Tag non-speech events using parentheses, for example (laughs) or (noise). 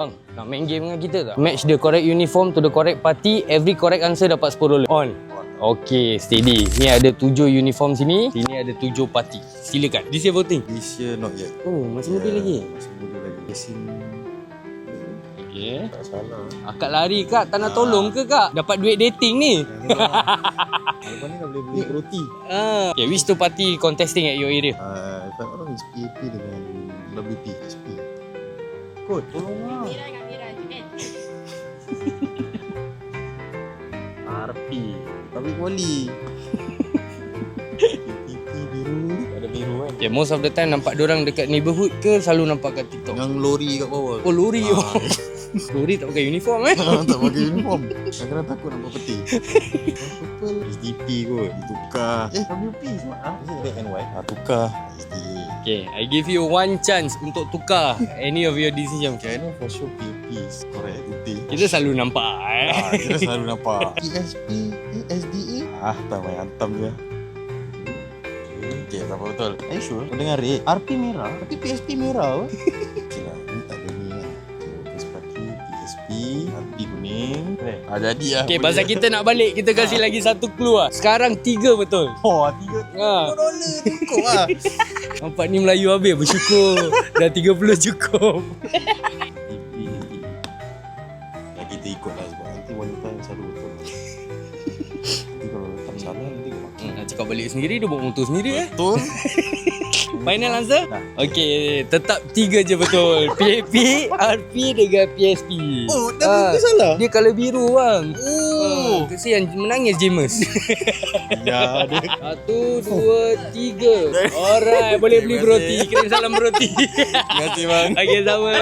Bang, nak main game dengan kita tak? Match the correct uniform to the correct party. Every correct answer dapat 10 dolar. On. Okay, steady. Ni ada tujuh uniform sini. Sini ada tujuh party. Silakan. This year voting. This year not yet. Oh, masih muda Yeah, lagi. Masih muda lagi. Mesin Okay. tak salah. Akak lari kak, tak nak tolong ke kak? Dapat duit dating ni. Lepas ni dah boleh beli roti. (laughs) Ah. Okay, which two party contesting at your area? Uh, if I'm not wrong, it's PAP dengan WP, SP. Kot, tolong lah. Mira dengan Mira je kan? RP. Tapi biru. Ada biru kan? Okay, most of the time nampak orang dekat neighborhood ke selalu nampak kat TikTok? Yang lori kat bawah. Oh, lori. Ah. Oh. (laughs) lori tak pakai uniform eh? (laughs) tak pakai uniform. Kadang-kadang takut nampak peti. (laughs) Purple. SDP kot. Tukar. Eh, WP semua. Ah, is it red and white? Ah, tukar. SDA. Okay, I give you one chance untuk tukar any of your decision. Okay, I know for sure PAP is correct. Putih. Kita selalu nampak eh. Ah, kita selalu nampak. (laughs) PSP, SDA. Ah, tak main hantam je. Okay, tak apa betul. Are you sure? Kau dengar red? RP merah. Tapi PSP merah. (laughs) RP kuning. Ah, jadi lah. Okay, pasal kita nak balik, kita kasih lagi satu clue lah. Sekarang tiga betul. Oh, tiga Ha. dolar cukup lah. (laughs) Nampak ni Melayu habis, bersyukur. Dah 30 cukup. Ya, kita ikut lah sebab nanti wanita yang selalu betul. Nanti kalau tak salah, kau balik sendiri, dia bawa motor sendiri eh. Betul. (laughs) Final answer? Okay, tetap tiga je betul. PAP, RP dengan PSP. Oh, Ah. dah salah. Dia colour biru bang. Oh. Oh. Kesian menangis James. (laughs) Ya, dia Satu, dua, tiga. Alright, boleh beli beroti. Kirim salam beroti. (laughs) Terima kasih bang. Okay, sama.